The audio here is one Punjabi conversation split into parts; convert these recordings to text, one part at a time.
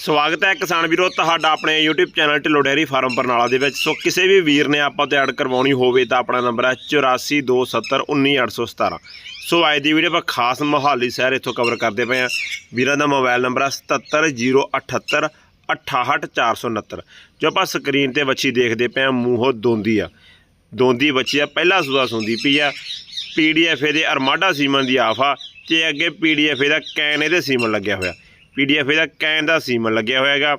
ਸਵਾਗਤ ਹੈ ਕਿਸਾਨ ਵੀਰੋ, ਤੁਹਾਡਾ ਆਪਣੇ YouTube channel Dhillon dairy farm Barnala ਦੇ ਵਿੱਚ। ਸੋ ਕਿਸੇ ਵੀ ਵੀਰ ਨੇ ਆਪਾਂ ਤੋਂ ਐਡ ਕਰਵਾਉਣੀ ਹੋਵੇ ਤਾਂ ਆਪਣਾ ਨੰਬਰ ਹੈ 8427191817 ਸੋ ਅੱਜ ਦੀ ਵੀਡੀਓ ਆਪਾਂ ਖਾਸ ਮੋਹਾਲੀ ਸ਼ਹਿਰ ਇੱਥੋਂ ਕਵਰ ਕਰਦੇ ਪਏ ਆ ਵੀਰਾਂ ਦਾ ਮੋਬਾਈਲ ਨੰਬਰ ਹੈ 77078 68469 ਜੋ ਆਪਾਂ ਸਕਰੀਨ ਤੇ ਵੱਛੀ ਦੇਖਦੇ ਪਏ ਆ ਮੂੰਹੋਂ ਦੋਂਦੀ ਆ। ਦੋਂਦੀ ਬੱਚੀ ਆ, ਪਹਿਲਾ ਸੂਆ ਸੁੰਦੀ ਪਈ ਆ। ਪੀਡੀਐਫ ਦੇ ਅਰਮਾਡਾ ਸੀਮਨ ਦੀ ਆਫਾ ਤੇ ਅੱਗੇ ਪੀਡੀਐਫ ਇਹਦਾ ਕੈਨ ਇਹਦੇ ਸੀਮਨ ਲੱਗਿਆ ਹੋਇਆ। ਪੀਡੀਐਫ ਇਹਦਾ ਕੈਨ ਦਾ ਸੀਮਨ ਲੱਗਿਆ ਹੋਇਆ ਹੈਗਾ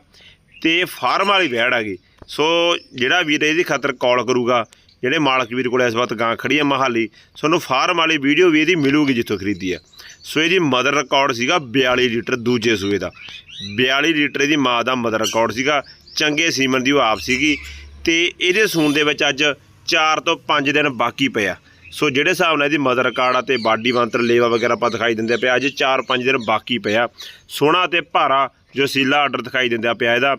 ਤੇ ਫਾਰਮ ਵਾਲੀ ਵੈੜ ਹੈਗੀ। ਸੋ ਜਿਹੜਾ ਵੀਰ ਇਹਦੀ ਖਾਤਰ ਕਾਲ ਕਰੂਗਾ, ਜਿਹੜੇ ਮਾਲਕ ਵੀਰ ਕੋਲ ਇਸ ਵਕਤ ਗਾਂ ਖੜੀ ਹੈ ਮਹਾਲੀ, ਤੁਹਾਨੂੰ ਫਾਰਮ ਵਾਲੀ ਵੀਡੀਓ ਵੀ ਇਹਦੀ ਮਿਲੂਗੀ ਜਿੱਥੋਂ ਖਰੀਦੀ ਹੈ ਸੋ ਇਹਦੀ ਮਦਰ ਰਿਕਾਰਡ ਸੀਗਾ 42 ਲੀਟਰ ਦੂਜੇ ਸੂਏ ਦਾ। 42 ਲੀਟਰ ਇਹਦੀ ਮਾਂ ਦਾ ਮਦਰ ਰਿਕਾਰਡ ਸੀਗਾ, ਚੰਗੇ ਸੀਮਨ ਦੀ ਉਹ ਆਪ ਸੀਗੀ ਤੇ ਇਹਦੇ ਸੂਣ ਦੇ ਵਿੱਚ ਅੱਜ 4 ਤੋਂ 5 ਦਿਨ ਬਾਕੀ ਪਿਆ ਸੋ ਜਿਹੜੇ ਹਿਸਾਬ ਨਾਲ ਇਹਦੀ ਮਦਰ ਕਾਰਡ ਅਤੇ ਬਾਡੀ ਬੰਤਰ ਲੇਵਾ ਵਗੈਰਾ ਆਪਾਂ ਦਿਖਾਈ ਦਿੰਦੇ ਪਿਆ ਅੱਜ 4-5 ਦਿਨ ਬਾਕੀ ਪਿਆ ਸੋਹਣਾ ਤੇ ਭਾਰਾ ਜੋ ਸੀਲਾ ਆਰਡਰ ਦਿਖਾਈ ਦਿੰਦਾ ਪਿਆ ਇਹਦਾ।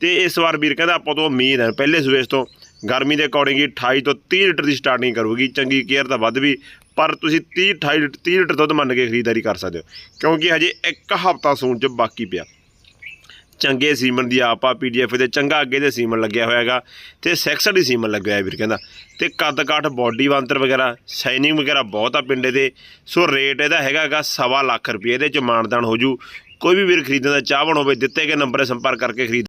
ਤੇ ਇਸ ਵਾਰ ਵੀਰ ਕਹਿੰਦਾ ਆਪਾਂ ਤੋਂ ਉਮੀਦ ਹੈ, ਪਹਿਲੇ ਸੂਏਸ ਤੋਂ ਗਰਮੀ ਦੇ ਅਕੋਰਡਿੰਗ 28 ਤੋਂ 30 ਲੀਟਰ ਦੀ ਸਟਾਰਟਿੰਗ ਕਰੂਗੀ। ਚੰਗੀ ਕੇਅਰ ਤਾਂ ਵੱਧ ਵੀ, ਪਰ ਤੁਸੀਂ 30 28 ਲੀਟਰ 30 ਲੀਟਰ ਦੁੱਧ ਮੰਨ ਕੇ ਖਰੀਦਦਾਰੀ ਕਰ ਸਕਦੇ ਹੋ, ਕਿਉਂਕਿ ਹਜੇ ਇੱਕ ਹਫ਼ਤਾ ਸੂਣ ਚ ਬਾਕੀ ਪਿਆ। ਚੰਗੇ ਸੀਮਨ ਦੀ ਆਪ ਆ ਪੀਡੀਐਫ ਦੇ ਚੰਗਾ ਅੱਗੇ ਦੇ ਸੀਮਨ ਲੱਗਿਆ ਹੋਇਆ ਹੈਗਾ ਤੇ ਸੈਕਸਡ ਦੀ ਸੀਮਨ ਲੱਗਿਆ ਹੋਇਆ ਵੀਰ ਕਹਿੰਦਾ। ਤੇ ਕੱਦ ਕਾਠ ਬਾਡੀ ਵਾਂਤਰ ਵਗੈਰਾ ਸ਼ਾਈਨਿੰਗ ਵਗੈਰਾ ਬਹੁਤ ਆ ਪਿੰਡੇ ਦੇ ਸੋ ਰੇਟ ਇਹਦਾ ਹੈਗਾ ਹੈਗਾ ਸਵਾ ਲੱਖ ਰੁਪਏ, ਇਹਦੇ ਚ ਮਾਨਦਾਨ ਹੋ ਜੂ। ਕੋਈ ਵੀ ਵੀਰ ਖਰੀਦਣ ਦਾ ਚਾਹਵਣ ਹੋਵੇ ਦਿੱਤੇ ਗਏ ਨੰਬਰ 'ਤੇ ਸੰਪਰਕ ਕਰਕੇ ਖਰੀਦ